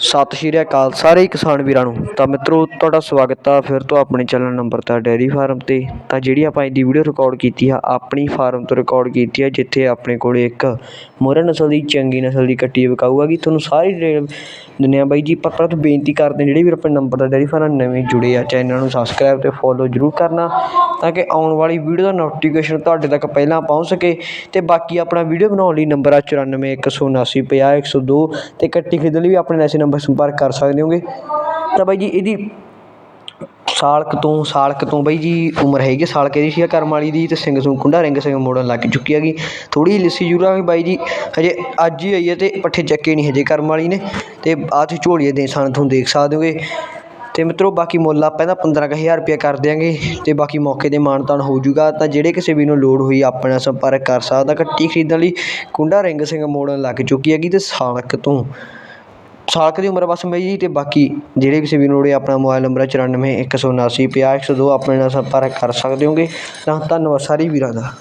ਸਤਿ ਸ਼੍ਰੀ ਅਕਾਲ ਸਾਰੇ ਹੀ ਕਿਸਾਨ ਵੀਰਾਂ ਨੂੰ। ਤਾਂ ਮਿੱਤਰੋ, ਤੁਹਾਡਾ ਸਵਾਗਤ ਆ ਫਿਰ ਤੋਂ ਆਪਣੇ ਚੈਨਲ ਨੰਬਰ ਤਾਂ ਡੇਅਰੀ ਫਾਰਮ ਤੇ। ਤਾਂ ਜਿਹੜੀ ਆਪਾਂ ਅੱਜ ਦੀ ਵੀਡੀਓ ਰਿਕਾਰਡ ਕੀਤੀ ਆ, ਆਪਣੀ ਫਾਰਮ ਤੋਂ ਰਿਕਾਰਡ ਕੀਤੀ ਆ, ਜਿੱਥੇ ਆਪਣੇ ਕੋਲ ਇੱਕ ਮੋਹਰਾ ਨਸਲ ਦੀ, ਚੰਗੀ ਨਸਲ ਦੀ ਕੱਟੀ ਵਿਕਾਊਗਾ। ਕਿ ਤੁਹਾਨੂੰ ਸਾਰੀ ਡਿਟੇਲ ਦਿੰਦੇ ਆ ਬਾਈ ਜੀ। ਪਰ ਪਰ ਬੇਨਤੀ ਕਰਦੇ ਹਾਂ ਜਿਹੜੇ ਵੀ ਆਪਣੇ ਨੰਬਰ ਦਾ ਡੇਅਰੀ ਫਾਰਮ ਨਵੇਂ ਜੁੜੇ ਆ, ਚੈਨਲ ਨੂੰ ਸਬਸਕ੍ਰਾਈਬ ਤੇ ਫੋਲੋ ਜਰੂਰ ਕਰਨਾ, ਤਾਂ ਕਿ ਆਉਣ ਵਾਲੀ ਵੀਡੀਓ ਦਾ ਨੋਟੀਫਿਕੇਸ਼ਨ ਤੁਹਾਡੇ ਤੱਕ ਪਹਿਲਾਂ ਪਹੁੰਚ ਸਕੇ। ਤੇ ਬਾਕੀ ਆਪਣਾ ਵੀਡੀਓ ਬਣਾਉਣ ਲਈ ਨੰਬਰ ਆ 9417950102 ਤੇ ਕੱਟੀ ਖਰੀਦਣ ਲਈ ਵੀ ਆਪਣੇ ਐਸੇ ਨੰਬਰ ਸੰਪਰਕ ਕਰ ਸਕਦੇ ਹੋਗੇ। ਤਾਂ ਬਾਈ ਜੀ ਇਹਦੀ ਸਾਲਕ ਤੋਂ ਸਾਲਕ ਤੋਂ ਬਾਈ ਜੀ ਉਮਰ ਹੈਗੀ ਆ, ਸਾਲਕ ਇਹਦੀ ਸੀ ਕਰਮ ਵਾਲੀ ਦੀ ਅਤੇ ਸਿੰਘ ਸੁੰ ਕੁੰਡਾ ਰਿੰਗ ਸਿੰਘ ਮੋੜਨ ਲੱਗ ਚੁੱਕੀ ਹੈਗੀ। ਥੋੜ੍ਹੀ ਜਿਹੀ ਲਿੱਸੀ ਜੂਰਾ ਵੀ ਬਾਈ ਜੀ। ਹਜੇ ਅੱਜ ਹੀ ਹੋਈ ਹੈ ਤੇ ਪੱਠੇ ਚੱਕੇ ਨਹੀਂ ਹਜੇ ਕਰਮ ਵਾਲੀ ਨੇ। ਅਤੇ ਆਹ ਤੁਸੀਂ ਝੋਲੀਏ ਦੇ ਸਾਨ ਤੁਹਾਨੂੰ ਦੇਖ ਸਕਦੇ ਹੋਗੇ। ਅਤੇ ਮਿੱਤਰੋ ਬਾਕੀ ਮੁੱਲ ਆਪਾਂ ਇਹਦਾ 15000 ਰੁਪਏ ਕਰ ਦਿਆਂਗੇ। ਅਤੇ ਬਾਕੀ ਮੌਕੇ ਤੇ ਮਾਨਤਾਨ ਹੋ ਜਾਊਗਾ ਤਾਂ ਜਿਹੜੇ ਕਿਸੇ ਵੀ ਨੂੰ ਲੋੜ ਹੋਈ ਆਪਣਾ ਸੰਪਰਕ ਕਰ ਸਕਦਾ। ਕੱਟੀ ਖਰੀਦਣ ਲਈ ਕੁੰਡਾ ਰਿੰਗ ਸਿੰਘ ਮੋੜਨ ਲੱਗ ਚੁੱਕੀ ਹੈਗੀ ਅਤੇ ਸਾਲਕ ਤੋਂ ਸਾਲ ਸਾਲਕ ਦੀ ਉਮਰ ਬਸ ਮੇਰੀ ਜੀ ਤੇ ਬਾਕੀ ਜਿਹੜੇ ਕਿਸੇ ਵੀ ਨੂੰ ਲੋੜ ਹੈ ਆਪਣਾ ਮੋਬਾਈਲ ਨੰਬਰ ਹੈ 94 179 50 102 ਆਪਣੇ ਨਾਲ ਸੰਪਰਕ ਕਰ ਸਕਦੇ ਹੋਗੇ। ਤਾਂ ਧੰਨਵਾਦ ਸਾਰੇ ਵੀਰਾਂ ਦਾ।